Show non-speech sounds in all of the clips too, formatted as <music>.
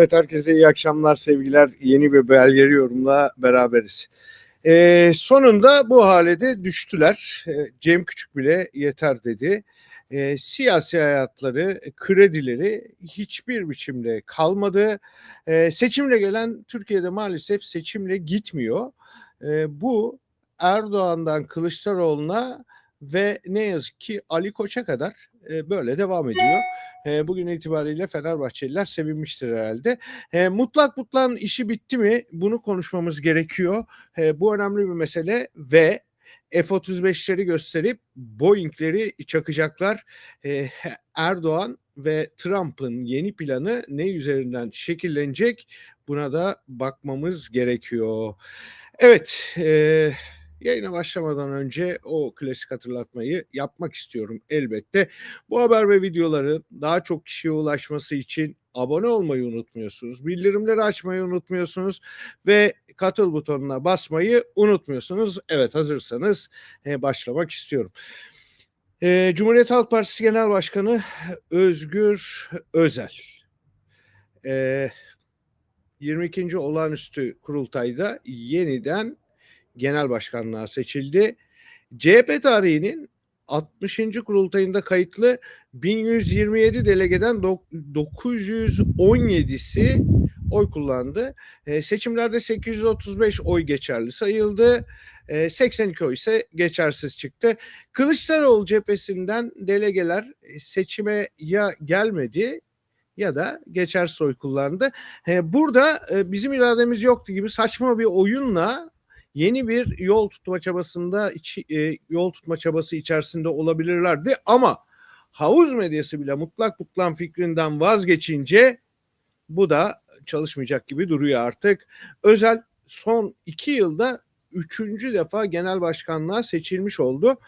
Evet herkese iyi akşamlar sevgiler. Yeni bir belgeli yorumla beraberiz. Ee, sonunda bu hale de düştüler. Ee, Cem Küçük bile yeter dedi. Ee, siyasi hayatları, kredileri hiçbir biçimde kalmadı. Ee, seçimle gelen Türkiye'de maalesef seçimle gitmiyor. Ee, bu Erdoğan'dan Kılıçdaroğlu'na ve ne yazık ki Ali Koç'a kadar e, böyle devam ediyor. E, bugün itibariyle Fenerbahçeliler sevinmiştir herhalde. E, mutlak mutlağın işi bitti mi? Bunu konuşmamız gerekiyor. E, bu önemli bir mesele ve F-35'leri gösterip Boeing'leri çakacaklar. E, Erdoğan ve Trump'ın yeni planı ne üzerinden şekillenecek? Buna da bakmamız gerekiyor. Evet, e, Yayına başlamadan önce o klasik hatırlatmayı yapmak istiyorum elbette. Bu haber ve videoları daha çok kişiye ulaşması için abone olmayı unutmuyorsunuz. Bildirimleri açmayı unutmuyorsunuz ve katıl butonuna basmayı unutmuyorsunuz. Evet hazırsanız e, başlamak istiyorum. E, Cumhuriyet Halk Partisi Genel Başkanı Özgür Özel. E, 22. olağanüstü kurultayda yeniden genel başkanlığa seçildi. CHP tarihinin 60. kurultayında kayıtlı 1127 delegeden 917'si oy kullandı. E, seçimlerde 835 oy geçerli sayıldı. E, 82 oy ise geçersiz çıktı. Kılıçdaroğlu cephesinden delegeler seçime ya gelmedi ya da geçersiz oy kullandı. E, burada e, bizim irademiz yoktu gibi saçma bir oyunla yeni bir yol tutma çabasında içi, e, yol tutma çabası içerisinde olabilirlerdi ama havuz medyası bile mutlak mutlan fikrinden vazgeçince bu da çalışmayacak gibi duruyor artık. Özel son iki yılda üçüncü defa genel başkanlığa seçilmiş oldu.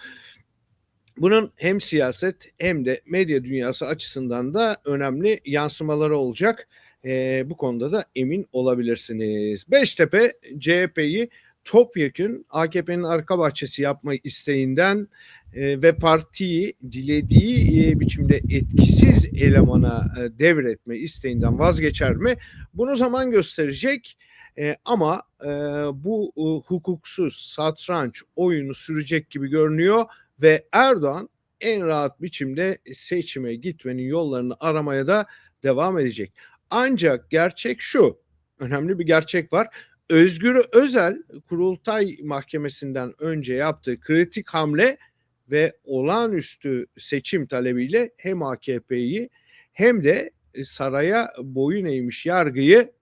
Bunun hem siyaset hem de medya dünyası açısından da önemli yansımaları olacak. E, bu konuda da emin olabilirsiniz. Beştepe CHP'yi topyekün AKP'nin arka bahçesi yapma isteğinden e, ve partiyi dilediği e, biçimde etkisiz elemana e, devretme isteğinden vazgeçer mi? Bunu zaman gösterecek. E, ama e, bu e, hukuksuz satranç oyunu sürecek gibi görünüyor ve Erdoğan en rahat biçimde seçime gitmenin yollarını aramaya da devam edecek. Ancak gerçek şu, önemli bir gerçek var. Özgür Özel kurultay mahkemesinden önce yaptığı kritik hamle ve olağanüstü seçim talebiyle hem AKP'yi hem de saraya boyun eğmiş yargıyı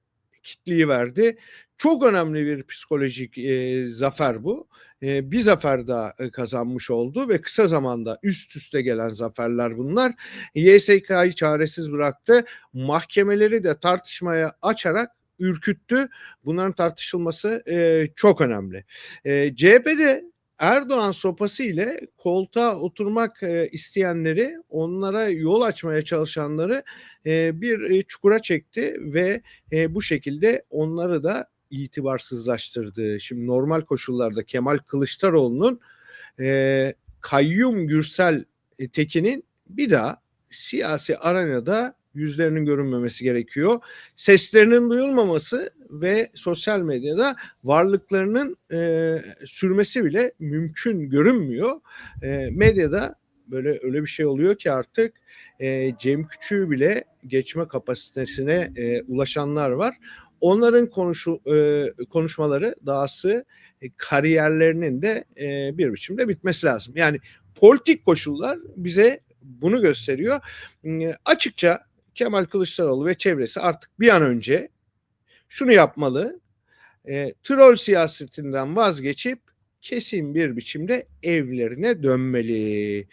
kitliyi verdi. Çok önemli bir psikolojik e, zafer bu. E, bir zafer daha kazanmış oldu ve kısa zamanda üst üste gelen zaferler bunlar. YSK'yı çaresiz bıraktı. Mahkemeleri de tartışmaya açarak ürküttü. Bunların tartışılması e, çok önemli. E, CHP'de Erdoğan sopası ile koltuğa oturmak e, isteyenleri, onlara yol açmaya çalışanları e, bir e, çukura çekti ve e, bu şekilde onları da itibarsızlaştırdı. Şimdi normal koşullarda Kemal Kılıçdaroğlu'nun e, Kayyum Gürsel Tekin'in bir daha siyasi arenada yüzlerinin görünmemesi gerekiyor. Seslerinin duyulmaması ve sosyal medyada varlıklarının e, sürmesi bile mümkün görünmüyor. E, medyada böyle öyle bir şey oluyor ki artık e, Cem Küçüğü bile geçme kapasitesine e, ulaşanlar var. Onların konuşu, e, konuşmaları dahası e, kariyerlerinin de e, bir biçimde bitmesi lazım. Yani politik koşullar bize bunu gösteriyor. E, açıkça Kemal Kılıçdaroğlu ve çevresi artık bir an önce şunu yapmalı. E, troll siyasetinden vazgeçip kesin bir biçimde evlerine dönmeli.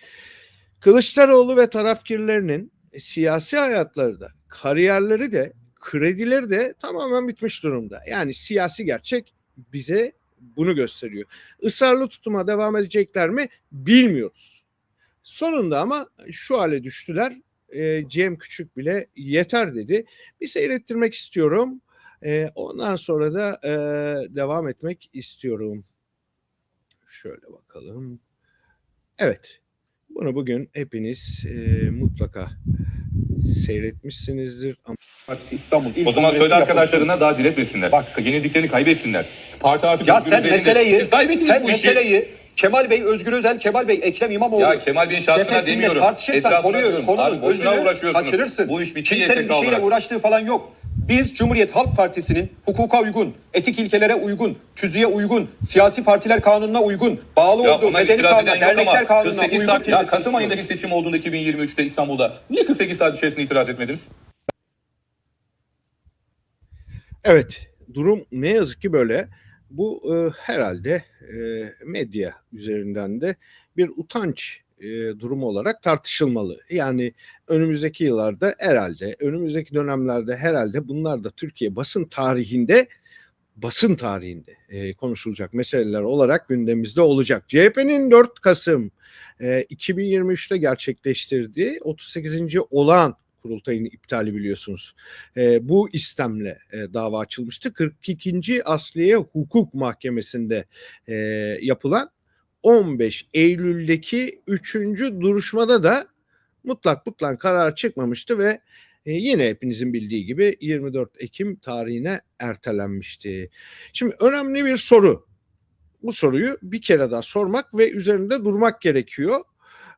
Kılıçdaroğlu ve tarafkirlerinin siyasi hayatları da, kariyerleri de, kredileri de tamamen bitmiş durumda. Yani siyasi gerçek bize bunu gösteriyor. Israrlı tutuma devam edecekler mi bilmiyoruz. Sonunda ama şu hale düştüler e, Cem Küçük bile yeter dedi. Bir seyrettirmek istiyorum. E, ondan sonra da e, devam etmek istiyorum. Şöyle bakalım. Evet. Bunu bugün hepiniz e, mutlaka seyretmişsinizdir. Partisi İstanbul İl O zaman söyle arkadaşlarına yapılsın. daha diretmesinler. Bak. yenildiklerini kaybetsinler. Parti artık Ya sen meseleyi, Siz kaybettiniz sen bu işi. meseleyi Kemal Bey, Özgür Özel, Kemal Bey, Ekrem İmamoğlu. Ya Kemal Bey'in şahsına cephesinde demiyorum. tartışırsan Etrafına konuyu, diyorum. konunun Abi boşuna özünü uğraşıyorsunuz. kaçırırsın. Bu iş bir Kimsenin YSK bir şeyle olarak. uğraştığı falan yok. Biz Cumhuriyet Halk Partisi'nin hukuka uygun, etik ilkelere uygun, tüzüğe uygun, siyasi partiler kanununa uygun, bağlı Ya olduğu buna medeni itiraz kanuna, eden yok dernekler ama kanununa 48 uygun. saat, ya kelimesini Kasım ayındaki seçim olduğunda 2023'te İstanbul'da niye 48 saat içerisinde itiraz etmediniz? Evet, durum ne yazık ki böyle. Bu e, herhalde e, medya üzerinden de bir utanç e, durumu olarak tartışılmalı. Yani önümüzdeki yıllarda herhalde, önümüzdeki dönemlerde herhalde bunlar da Türkiye basın tarihinde basın tarihinde e, konuşulacak meseleler olarak gündemimizde olacak. CHP'nin 4 Kasım e, 2023'te gerçekleştirdiği 38. olağan kurultayın iptali biliyorsunuz. E, bu istemle e, dava açılmıştı. 42. Asliye Hukuk Mahkemesi'nde e, yapılan 15 Eylül'deki 3. duruşmada da mutlak mutlak karar çıkmamıştı ve e, yine hepinizin bildiği gibi 24 Ekim tarihine ertelenmişti. Şimdi önemli bir soru. Bu soruyu bir kere daha sormak ve üzerinde durmak gerekiyor.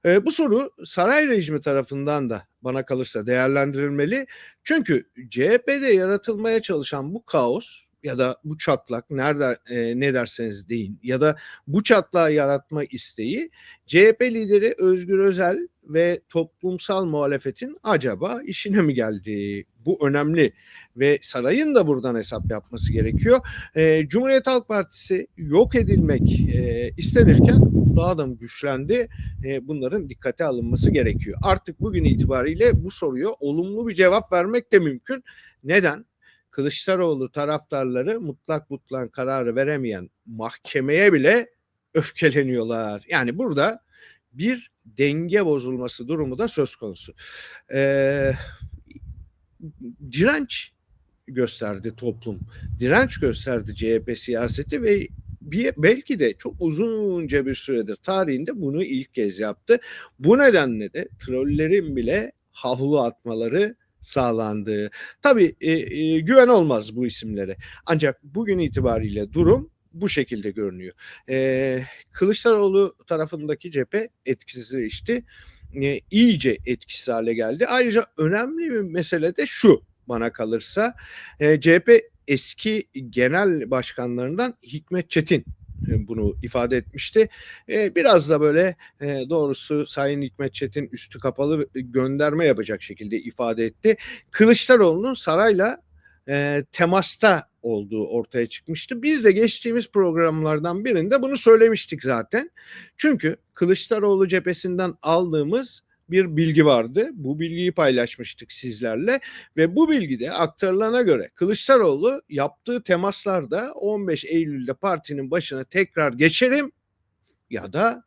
E, bu soru saray rejimi tarafından da bana kalırsa değerlendirilmeli. Çünkü CHP'de yaratılmaya çalışan bu kaos ya da bu çatlak nerede e, ne derseniz deyin ya da bu çatlağı yaratma isteği CHP lideri Özgür Özel ve toplumsal muhalefetin acaba işine mi geldi? Bu önemli ve sarayın da buradan hesap yapması gerekiyor. E, Cumhuriyet Halk Partisi yok edilmek e, istenirken daha da güçlendi? E, bunların dikkate alınması gerekiyor. Artık bugün itibariyle bu soruya olumlu bir cevap vermek de mümkün. Neden? Kılıçdaroğlu taraftarları mutlak mutlak kararı veremeyen mahkemeye bile öfkeleniyorlar. Yani burada bir denge bozulması durumu da söz konusu. Ee, direnç gösterdi toplum. Direnç gösterdi CHP siyaseti ve bir, belki de çok uzunca bir süredir tarihinde bunu ilk kez yaptı. Bu nedenle de trollerin bile havlu atmaları sağlandı. Tabii e, e, güven olmaz bu isimlere. Ancak bugün itibariyle durum bu şekilde görünüyor. E, Kılıçdaroğlu tarafındaki cephe etkisizleşti. E, iyice etkisiz hale geldi. Ayrıca önemli bir mesele de şu bana kalırsa. E, CHP eski genel başkanlarından Hikmet Çetin bunu ifade etmişti. E, biraz da böyle e, doğrusu Sayın Hikmet Çetin üstü kapalı gönderme yapacak şekilde ifade etti. Kılıçdaroğlu'nun sarayla e, temasta olduğu ortaya çıkmıştı. Biz de geçtiğimiz programlardan birinde bunu söylemiştik zaten. Çünkü Kılıçdaroğlu cephesinden aldığımız bir bilgi vardı. Bu bilgiyi paylaşmıştık sizlerle ve bu bilgide aktarılana göre Kılıçdaroğlu yaptığı temaslarda 15 Eylül'de partinin başına tekrar geçerim ya da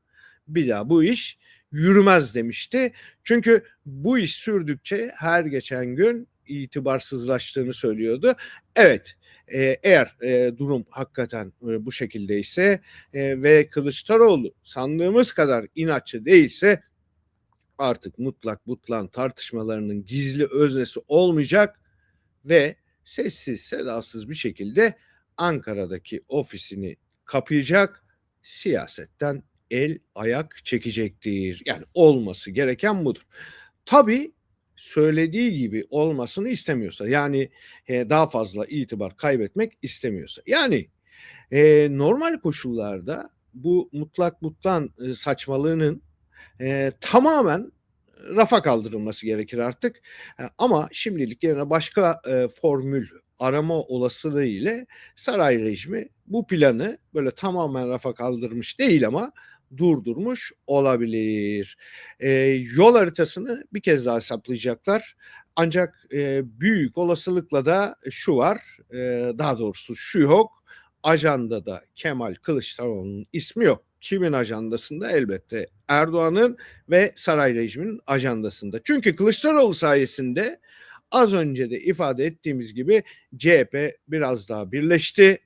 bir daha bu iş yürümez demişti. Çünkü bu iş sürdükçe her geçen gün itibarsızlaştığını söylüyordu. Evet e, eğer e, durum hakikaten e, bu şekildeyse e, ve Kılıçdaroğlu sandığımız kadar inatçı değilse artık mutlak mutlan tartışmalarının gizli öznesi olmayacak ve sessiz sedasız bir şekilde Ankara'daki ofisini kapayacak siyasetten el ayak çekecektir. Yani olması gereken budur. Tabii söylediği gibi olmasını istemiyorsa yani e, daha fazla itibar kaybetmek istemiyorsa yani e, normal koşullarda bu mutlak mutlan e, saçmalığının e, tamamen rafa kaldırılması gerekir artık. E, ama şimdilik yerine başka e, formül arama olasılığı ile saray rejimi bu planı böyle tamamen rafa kaldırmış değil ama durdurmuş olabilir. E, yol haritasını bir kez daha hesaplayacaklar. Ancak e, büyük olasılıkla da şu var, e, daha doğrusu şu yok. Ajandada Kemal Kılıçdaroğlu'nun ismi yok. Kimin ajandasında? Elbette Erdoğan'ın ve saray rejiminin ajandasında. Çünkü Kılıçdaroğlu sayesinde az önce de ifade ettiğimiz gibi CHP biraz daha birleşti.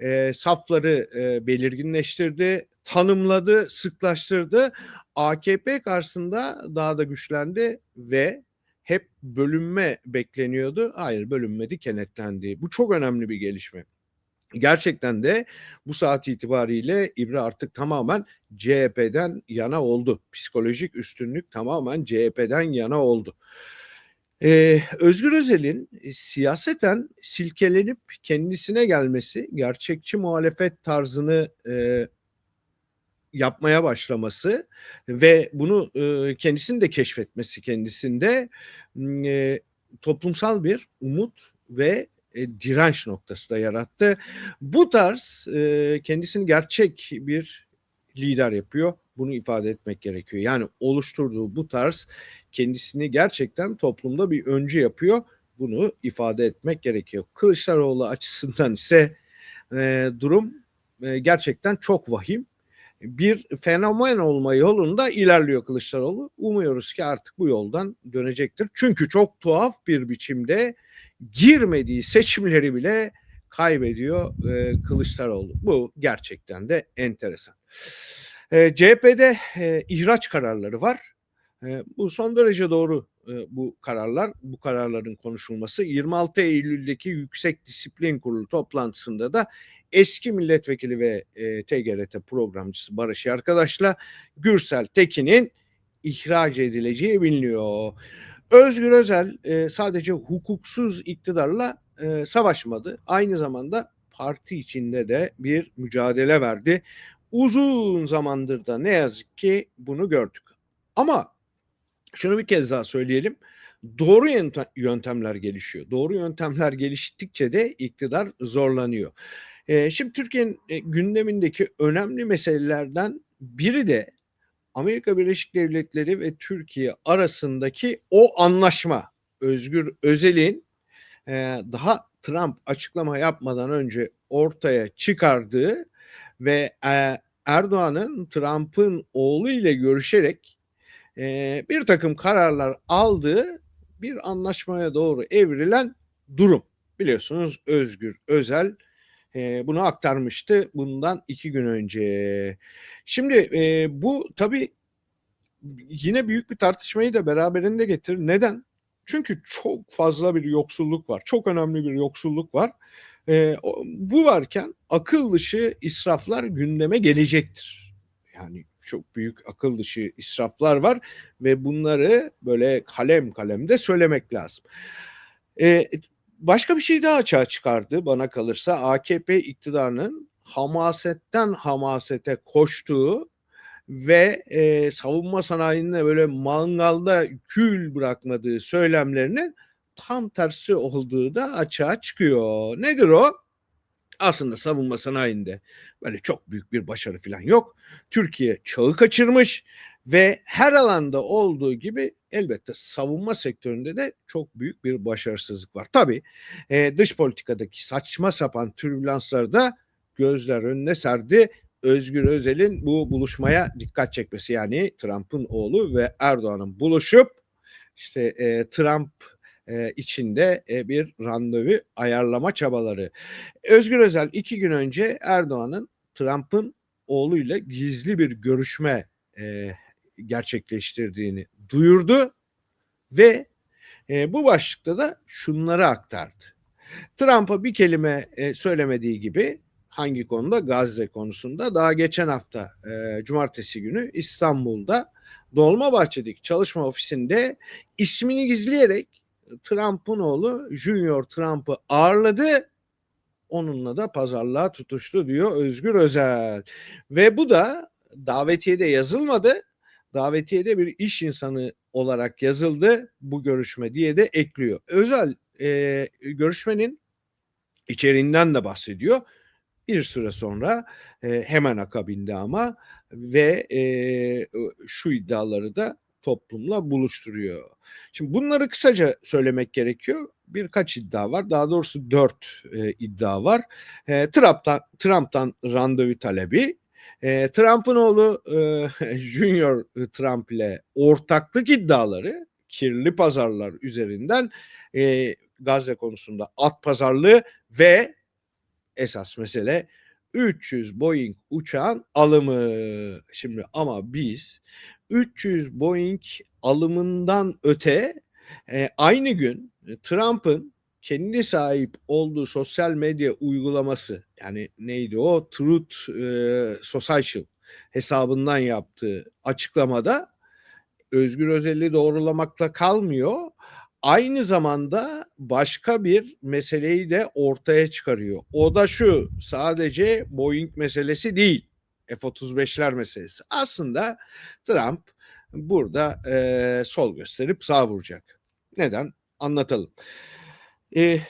E, safları e, belirginleştirdi, tanımladı, sıklaştırdı. AKP karşısında daha da güçlendi ve hep bölünme bekleniyordu. Hayır bölünmedi, kenetlendi. Bu çok önemli bir gelişme. Gerçekten de bu saat itibariyle İbre artık tamamen CHP'den yana oldu. Psikolojik üstünlük tamamen CHP'den yana oldu. Ee, Özgür Özel'in e, siyaseten silkelenip kendisine gelmesi, gerçekçi muhalefet tarzını e, yapmaya başlaması ve bunu e, kendisinin de keşfetmesi kendisinde e, toplumsal bir umut ve e, direnç noktası da yarattı. Bu tarz e, kendisini gerçek bir lider yapıyor. Bunu ifade etmek gerekiyor. Yani oluşturduğu bu tarz kendisini gerçekten toplumda bir öncü yapıyor. Bunu ifade etmek gerekiyor. Kılıçdaroğlu açısından <laughs> ise e, durum e, gerçekten çok vahim. Bir fenomen olma yolunda ilerliyor Kılıçdaroğlu. Umuyoruz ki artık bu yoldan dönecektir. Çünkü çok tuhaf bir biçimde girmediği seçimleri bile kaybediyor e, Kılıçdaroğlu. Bu gerçekten de enteresan. E, CHP'de e, ihraç kararları var. E, bu son derece doğru e, bu kararlar. Bu kararların konuşulması 26 Eylül'deki Yüksek Disiplin Kurulu toplantısında da eski milletvekili ve e, TGRT programcısı Barış Arkadaş'la Gürsel Tekin'in ihraç edileceği biliniyor. Özgür Özel e, sadece hukuksuz iktidarla e, savaşmadı. Aynı zamanda parti içinde de bir mücadele verdi. Uzun zamandır da ne yazık ki bunu gördük. Ama şunu bir kez daha söyleyelim. Doğru yöntem- yöntemler gelişiyor. Doğru yöntemler geliştikçe de iktidar zorlanıyor. E, şimdi Türkiye'nin e, gündemindeki önemli meselelerden biri de Amerika Birleşik Devletleri ve Türkiye arasındaki o anlaşma. Özgür Özel'in e, daha Trump açıklama yapmadan önce ortaya çıkardığı ve e, Erdoğan'ın Trump'ın oğlu ile görüşerek e, bir takım kararlar aldığı bir anlaşmaya doğru evrilen durum. Biliyorsunuz Özgür Özel e, bunu aktarmıştı bundan iki gün önce. Şimdi e, bu tabii yine büyük bir tartışmayı da beraberinde getirir. Neden? Çünkü çok fazla bir yoksulluk var. Çok önemli bir yoksulluk var. E, bu varken akıl dışı israflar gündeme gelecektir. Yani çok büyük akıl dışı israflar var ve bunları böyle kalem kalem de söylemek lazım. E, başka bir şey daha açığa çıkardı bana kalırsa AKP iktidarının hamasetten hamasete koştuğu ve e, savunma sanayine böyle mangalda kül bırakmadığı söylemlerinin tam tersi olduğu da açığa çıkıyor. Nedir o? Aslında savunma sanayinde böyle çok büyük bir başarı falan yok. Türkiye çağı kaçırmış ve her alanda olduğu gibi elbette savunma sektöründe de çok büyük bir başarısızlık var. Tabii e, dış politikadaki saçma sapan türbülansları da gözler önüne serdi. Özgür Özel'in bu buluşmaya dikkat çekmesi yani Trump'ın oğlu ve Erdoğan'ın buluşup işte e, Trump e, içinde e, bir randevu ayarlama çabaları. Özgür Özel iki gün önce Erdoğan'ın Trump'ın oğluyla gizli bir görüşme e, gerçekleştirdiğini duyurdu ve e, bu başlıkta da şunları aktardı. Trump'a bir kelime e, söylemediği gibi hangi konuda? Gazze konusunda. Daha geçen hafta e, cumartesi günü İstanbul'da Dolmabahçe'deki çalışma ofisinde ismini gizleyerek Trump'ın oğlu Junior Trump'ı ağırladı. Onunla da pazarlığa tutuştu diyor Özgür Özel. Ve bu da davetiyede yazılmadı. Davetiyede bir iş insanı olarak yazıldı bu görüşme diye de ekliyor. Özel e, görüşmenin içeriğinden de bahsediyor bir süre sonra e, hemen akabinde ama ve e, şu iddiaları da toplumla buluşturuyor. Şimdi bunları kısaca söylemek gerekiyor. Birkaç iddia var. Daha doğrusu dört e, iddia var. E, Trump'tan, Trump'tan randevu talebi, e, Trump'ın oğlu e, <laughs> Junior Trump ile ortaklık iddiaları, kirli pazarlar üzerinden e, Gazze konusunda at pazarlığı ve esas mesele 300 Boeing uçağın alımı. Şimdi ama biz 300 Boeing alımından öte e, aynı gün Trump'ın kendi sahip olduğu sosyal medya uygulaması yani neydi o Truth e, Social hesabından yaptığı açıklamada Özgür Özel'i doğrulamakla kalmıyor. Aynı zamanda başka bir meseleyi de ortaya çıkarıyor. O da şu sadece Boeing meselesi değil. F-35'ler meselesi. Aslında Trump burada e, sol gösterip sağ vuracak. Neden? Anlatalım. E,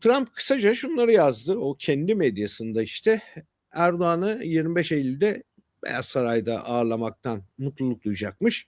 Trump kısaca şunları yazdı. O kendi medyasında işte Erdoğan'ı 25 Eylül'de Beyaz Saray'da ağırlamaktan mutluluk duyacakmış.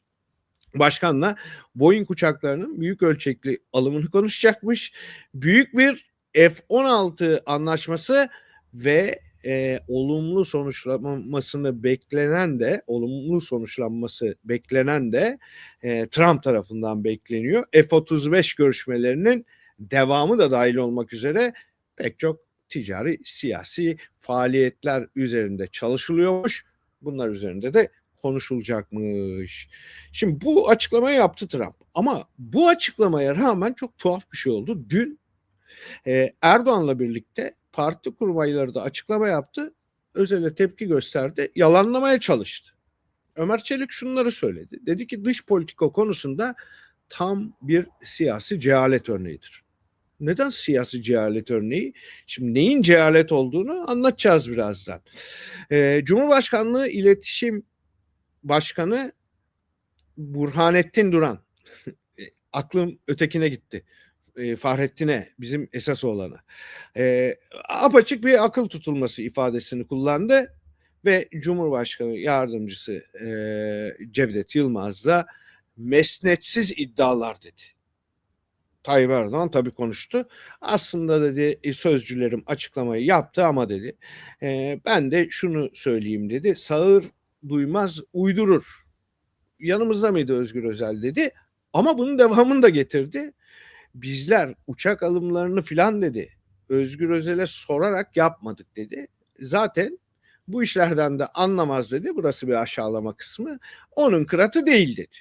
Başkanla Boeing uçaklarının büyük ölçekli alımını konuşacakmış. Büyük bir F-16 anlaşması ve e, olumlu sonuçlanmasını beklenen de olumlu sonuçlanması beklenen de e, Trump tarafından bekleniyor. F-35 görüşmelerinin devamı da dahil olmak üzere pek çok ticari siyasi faaliyetler üzerinde çalışılıyormuş. Bunlar üzerinde de konuşulacakmış. Şimdi bu açıklamayı yaptı Trump. Ama bu açıklamaya rağmen çok tuhaf bir şey oldu. Dün e, Erdoğan'la birlikte parti kurmayları da açıklama yaptı. Özel'e tepki gösterdi. Yalanlamaya çalıştı. Ömer Çelik şunları söyledi. Dedi ki dış politika konusunda tam bir siyasi cehalet örneğidir. Neden siyasi cehalet örneği? Şimdi neyin cehalet olduğunu anlatacağız birazdan. Ee, Cumhurbaşkanlığı İletişim Başkanı Burhanettin Duran. <laughs> E, Aklım ötekine gitti. E, Fahrettin'e bizim esas olanı. E, apaçık bir akıl tutulması ifadesini kullandı ve Cumhurbaşkanı Yardımcısı e, Cevdet Yılmaz da mesnetsiz iddialar dedi. Tayyip Erdoğan tabii konuştu. Aslında dedi e, sözcülerim açıklamayı yaptı ama dedi e, ben de şunu söyleyeyim dedi. Sağır duymaz uydurur. Yanımızda mıydı Özgür Özel dedi. Ama bunun devamını da getirdi. Bizler uçak alımlarını filan dedi. Özgür Özel'e sorarak yapmadık dedi. Zaten bu işlerden de anlamaz dedi. Burası bir aşağılama kısmı. Onun kıratı değil dedi.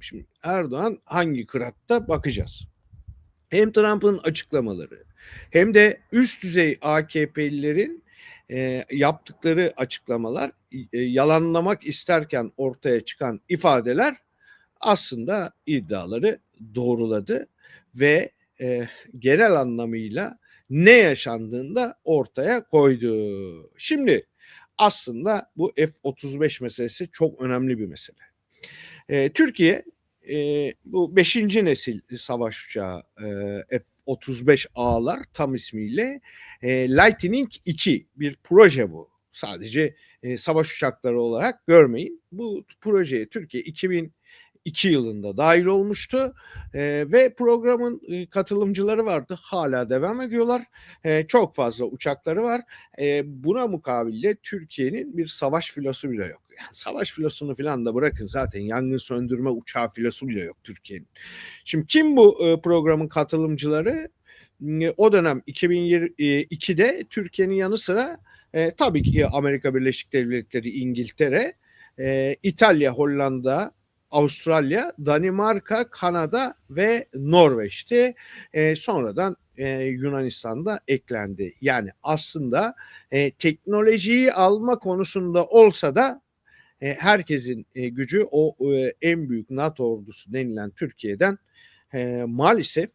Şimdi Erdoğan hangi kıratta bakacağız. Hem Trump'ın açıklamaları hem de üst düzey AKP'lilerin e, yaptıkları açıklamalar e, yalanlamak isterken ortaya çıkan ifadeler aslında iddiaları doğruladı ve e, genel anlamıyla ne yaşandığında ortaya koydu. Şimdi aslında bu F-35 meselesi çok önemli bir mesele. E, Türkiye e, bu 5. nesil savaş uçağı e, F-35 A'lar tam ismiyle e, Lightning 2 bir proje bu. Sadece e, savaş uçakları olarak görmeyin. Bu projeye Türkiye 2002 yılında dahil olmuştu e, ve programın e, katılımcıları vardı. Hala devam ediyorlar. E, çok fazla uçakları var. E, buna mukabilde Türkiye'nin bir savaş filosu bile yok. Yani savaş filosunu falan da bırakın zaten yangın söndürme uçağı filosu bile yok Türkiye'nin. Şimdi kim bu e, programın katılımcıları? E, o dönem 2022'de Türkiye'nin yanı sıra e, tabii ki Amerika Birleşik Devletleri, İngiltere, e, İtalya, Hollanda, Avustralya, Danimarka, Kanada ve Norveç'ti. E, sonradan e, Yunanistan'da eklendi. Yani aslında e, teknolojiyi alma konusunda olsa da e, herkesin e, gücü o e, en büyük NATO ordusu denilen Türkiye'den e, maalesef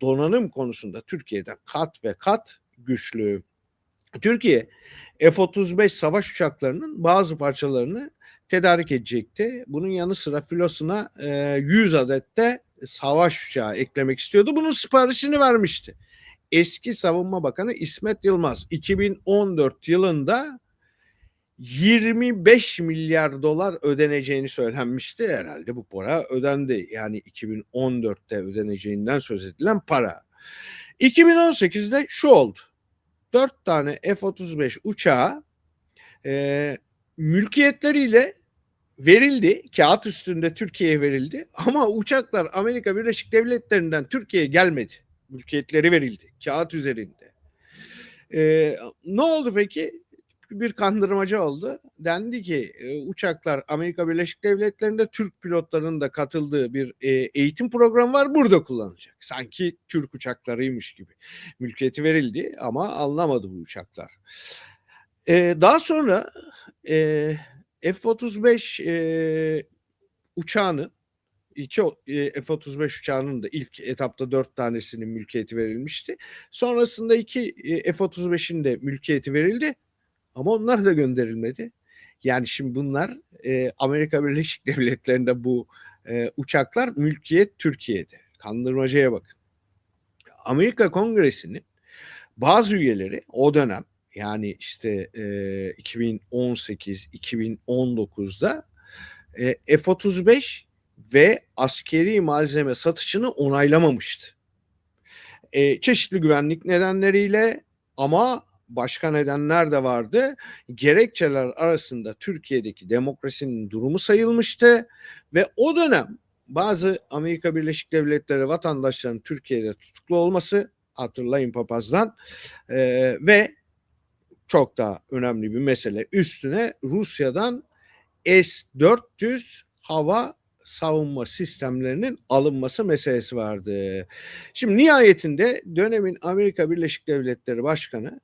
donanım konusunda Türkiye'den kat ve kat güçlü. Türkiye F-35 savaş uçaklarının bazı parçalarını tedarik edecekti. Bunun yanı sıra filosuna e, 100 adet de savaş uçağı eklemek istiyordu. Bunun siparişini vermişti. Eski Savunma Bakanı İsmet Yılmaz 2014 yılında 25 milyar dolar ödeneceğini söylenmişti. Herhalde bu para ödendi. Yani 2014'te ödeneceğinden söz edilen para. 2018'de şu oldu. 4 tane F-35 uçağı e, mülkiyetleriyle verildi. Kağıt üstünde Türkiye'ye verildi. Ama uçaklar Amerika Birleşik Devletleri'nden Türkiye'ye gelmedi. Mülkiyetleri verildi. Kağıt üzerinde. E, ne oldu peki? bir kandırmaca oldu. Dendi ki e, uçaklar Amerika Birleşik Devletleri'nde Türk pilotlarının da katıldığı bir e, eğitim programı var burada kullanılacak. Sanki Türk uçaklarıymış gibi. Mülkiyeti verildi ama alınamadı bu uçaklar. E, daha sonra e, F-35 e, uçağını iki e, F-35 uçağının da ilk etapta dört tanesinin mülkiyeti verilmişti. Sonrasında iki e, F-35'in de mülkiyeti verildi ama onlar da gönderilmedi. Yani şimdi bunlar e, Amerika Birleşik <laughs> Devletleri'nde bu e, uçaklar mülkiyet Türkiye'de. Kandırmacaya bakın. Amerika Kongresi'nin bazı üyeleri o dönem yani işte e, 2018-2019'da e, F-35 ve askeri malzeme satışını onaylamamıştı. E, çeşitli güvenlik nedenleriyle ama başka nedenler de vardı. Gerekçeler arasında Türkiye'deki demokrasinin durumu sayılmıştı ve o dönem bazı Amerika Birleşik Devletleri vatandaşlarının Türkiye'de tutuklu olması hatırlayın papazdan e, ve çok daha önemli bir mesele üstüne Rusya'dan S-400 hava savunma sistemlerinin alınması meselesi vardı. Şimdi nihayetinde dönemin Amerika Birleşik Devletleri Başkanı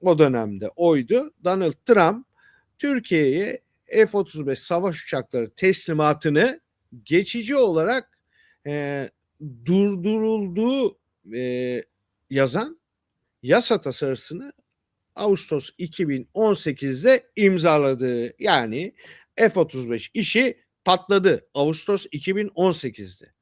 o dönemde oydu. Donald Trump Türkiye'ye F-35 savaş uçakları teslimatını geçici olarak e, durdurulduğu e, yazan yasa tasarısını Ağustos 2018'de imzaladı. Yani F-35 işi patladı Ağustos 2018'de.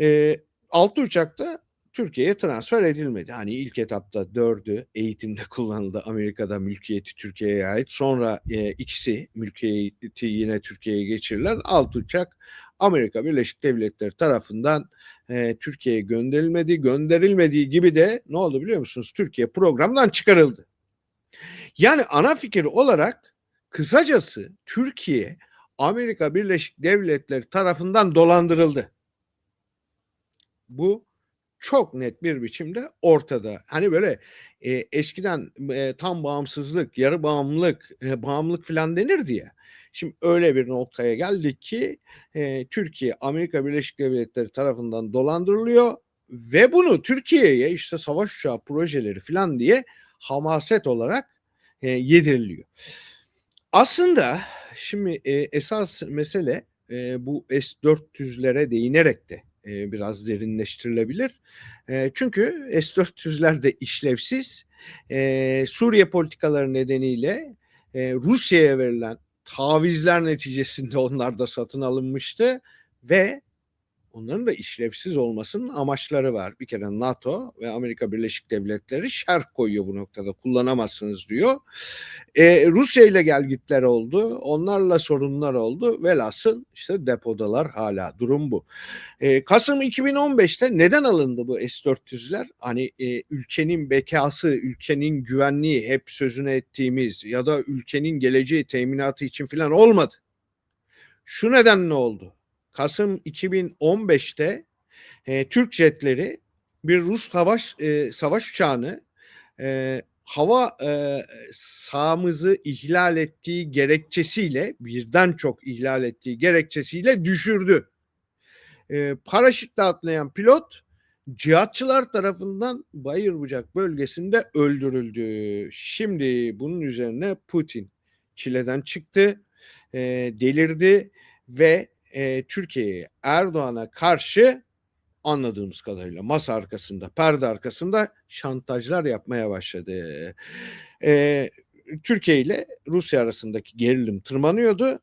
E, altı uçakta Türkiye'ye transfer edilmedi. Hani ilk etapta dördü eğitimde kullanıldı. Amerika'da mülkiyeti Türkiye'ye ait. Sonra e, ikisi mülkiyeti yine Türkiye'ye geçirilen alt uçak Amerika Birleşik Devletleri tarafından e, Türkiye'ye gönderilmedi. Gönderilmediği gibi de ne oldu biliyor musunuz? Türkiye programdan çıkarıldı. Yani ana fikir olarak kısacası Türkiye Amerika Birleşik Devletleri tarafından dolandırıldı. Bu çok net bir biçimde ortada. Hani böyle e, eskiden e, tam bağımsızlık, yarı bağımlılık, e, bağımlılık falan denirdi ya. Şimdi öyle bir noktaya geldik ki e, Türkiye Amerika Birleşik Devletleri tarafından dolandırılıyor ve bunu Türkiye'ye işte savaş uçağı projeleri falan diye hamaset olarak e, yediriliyor. Aslında şimdi e, esas mesele e, bu S-400'lere değinerek de e, biraz derinleştirilebilir. E, çünkü S-400'ler de işlevsiz. E, Suriye politikaları nedeniyle e, Rusya'ya verilen tavizler neticesinde onlar da satın alınmıştı ve onların da işlevsiz olmasının amaçları var. Bir kere NATO ve Amerika Birleşik Devletleri şerh koyuyor bu noktada kullanamazsınız diyor. Ee, Rusya ile gelgitler oldu. Onlarla sorunlar oldu. Velhasıl işte depodalar hala. Durum bu. Ee, Kasım 2015'te neden alındı bu S-400'ler? Hani e, ülkenin bekası, ülkenin güvenliği hep sözünü ettiğimiz ya da ülkenin geleceği teminatı için falan olmadı. Şu nedenle oldu. Kasım 2015'te e, Türk jetleri bir Rus savaş e, savaş uçağını e, hava e, sahamızı ihlal ettiği gerekçesiyle birden çok ihlal ettiği gerekçesiyle düşürdü. E, paraşütle atlayan pilot cihatçılar tarafından Bayırbucak bölgesinde öldürüldü. Şimdi bunun üzerine Putin çileden çıktı, e, delirdi ve e, Türkiye'ye Erdoğan'a karşı anladığımız kadarıyla masa arkasında, perde arkasında şantajlar yapmaya başladı. E, Türkiye ile Rusya arasındaki gerilim tırmanıyordu.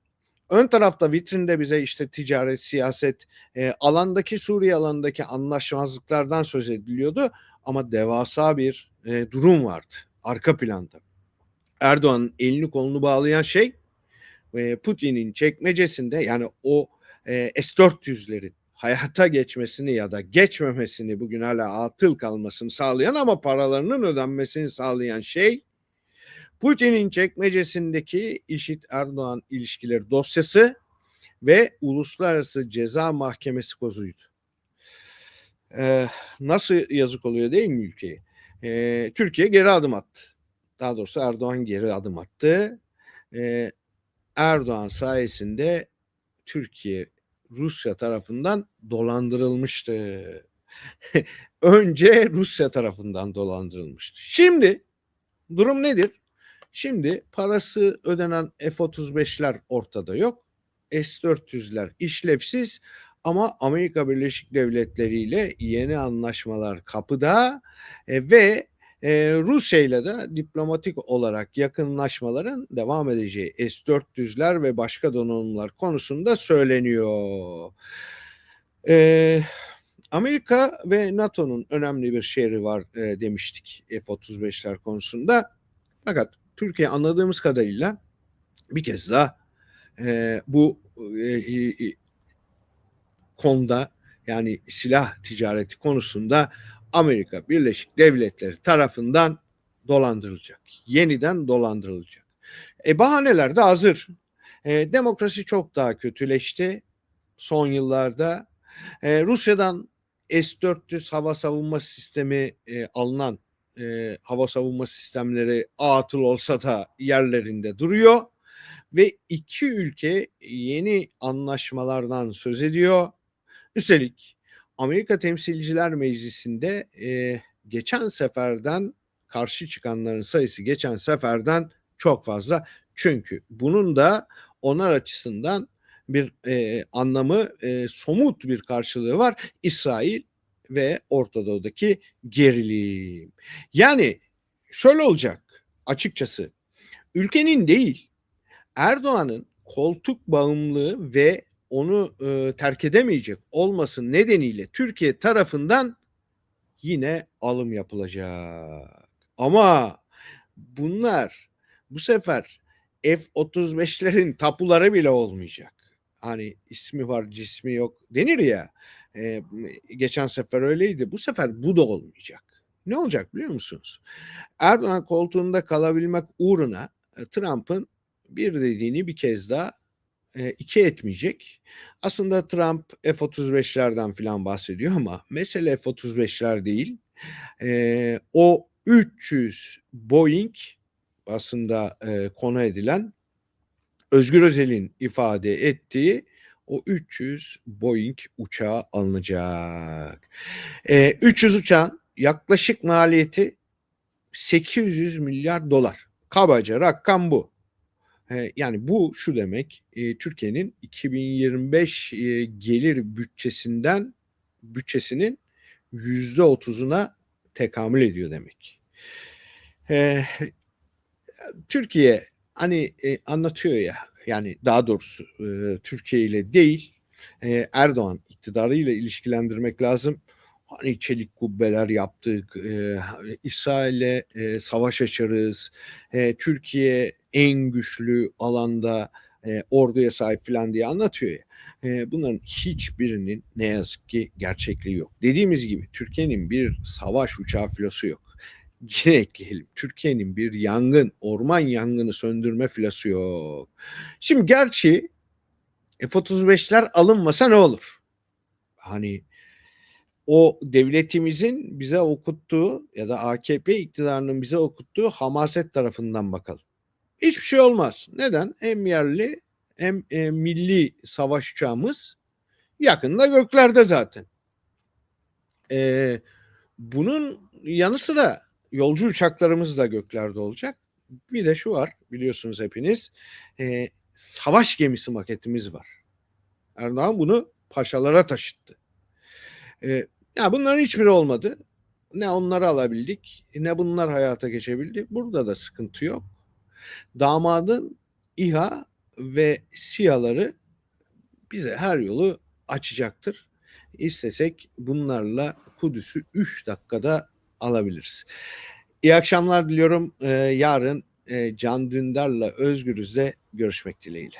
Ön tarafta vitrinde bize işte ticaret, siyaset, e, alandaki Suriye alanındaki anlaşmazlıklardan söz ediliyordu. Ama devasa bir e, durum vardı arka planda. Erdoğan'ın elini kolunu bağlayan şey e, Putin'in çekmecesinde yani o e, S-400'lerin hayata geçmesini ya da geçmemesini bugün hala atıl kalmasını sağlayan ama paralarının ödenmesini sağlayan şey Putin'in çekmecesindeki IŞİD Erdoğan ilişkileri dosyası ve Uluslararası Ceza Mahkemesi kozuydu. Ee, nasıl yazık oluyor değil mi ülkeye? Ee, Türkiye geri adım attı. daha doğrusu Erdoğan geri adım attı. Ee, Erdoğan sayesinde Türkiye Rusya tarafından dolandırılmıştı. <laughs> Önce Rusya tarafından dolandırılmıştı. Şimdi durum nedir? Şimdi parası ödenen F-35'ler ortada yok. S-400'ler işlevsiz ama Amerika Birleşik Devletleri ile yeni anlaşmalar kapıda e, ve e, Rusya ile de diplomatik olarak yakınlaşmaların devam edeceği S-400'ler ve başka donanımlar konusunda söyleniyor. E, Amerika ve NATO'nun önemli bir şehri var e, demiştik F-35'ler konusunda. Fakat Türkiye anladığımız kadarıyla bir kez daha e, bu e, e, konuda yani silah ticareti konusunda Amerika Birleşik Devletleri tarafından dolandırılacak. Yeniden dolandırılacak. E bahaneler de hazır. E, demokrasi çok daha kötüleşti son yıllarda. E, Rusya'dan S-400 hava savunma sistemi e, alınan e, hava savunma sistemleri atıl olsa da yerlerinde duruyor ve iki ülke yeni anlaşmalardan söz ediyor. Üstelik Amerika Temsilciler Meclisi'nde e, geçen seferden karşı çıkanların sayısı geçen seferden çok fazla. Çünkü bunun da onlar açısından bir e, anlamı e, somut bir karşılığı var. İsrail ve Orta Doğu'daki gerilim. Yani şöyle olacak açıkçası ülkenin değil Erdoğan'ın koltuk bağımlılığı ve onu e, terk edemeyecek olması nedeniyle Türkiye tarafından yine alım yapılacak. Ama bunlar bu sefer F-35'lerin tapuları bile olmayacak. Hani ismi var cismi yok denir ya. E, geçen sefer öyleydi. Bu sefer bu da olmayacak. Ne olacak biliyor musunuz? Erdoğan koltuğunda kalabilmek uğruna e, Trump'ın bir dediğini bir kez daha e, iki etmeyecek. Aslında Trump F-35'lerden falan bahsediyor ama mesele F-35'ler değil. E, o 300 Boeing aslında e, konu edilen Özgür Özel'in ifade ettiği o 300 Boeing uçağı alınacak. E, 300 uçağın yaklaşık maliyeti 800 milyar dolar. Kabaca rakam bu. Yani bu şu demek e, Türkiye'nin 2025 e, gelir bütçesinden bütçesinin yüzde otuzuna tekamül ediyor demek. E, Türkiye hani e, anlatıyor ya yani daha doğrusu e, Türkiye ile değil e, Erdoğan iktidarıyla ilişkilendirmek lazım. Hani çelik kubbeler yaptık, e, İsrail'e e, savaş açarız, e, Türkiye en güçlü alanda e, orduya sahip falan diye anlatıyor ya. E, bunların hiçbirinin ne yazık ki gerçekliği yok. Dediğimiz gibi Türkiye'nin bir savaş uçağı filosu yok. Yine ekleyelim. Türkiye'nin bir yangın, orman yangını söndürme filosu yok. Şimdi gerçi F-35'ler alınmasa ne olur? Hani o devletimizin bize okuttuğu ya da AKP iktidarının bize okuttuğu hamaset tarafından bakalım. Hiçbir şey olmaz. Neden? Hem yerli hem e, milli savaş yakında göklerde zaten. E, bunun yanı sıra yolcu uçaklarımız da göklerde olacak. Bir de şu var biliyorsunuz hepiniz e, savaş gemisi maketimiz var. Erdoğan bunu paşalara taşıttı. E, ya bunların hiçbiri olmadı. Ne onları alabildik ne bunlar hayata geçebildi. Burada da sıkıntı yok. Damadın İHA ve SİHA'ları bize her yolu açacaktır. İstesek bunlarla Kudüs'ü 3 dakikada alabiliriz. İyi akşamlar diliyorum. Ee, yarın e, Can Dündar'la Özgürüz'de görüşmek dileğiyle.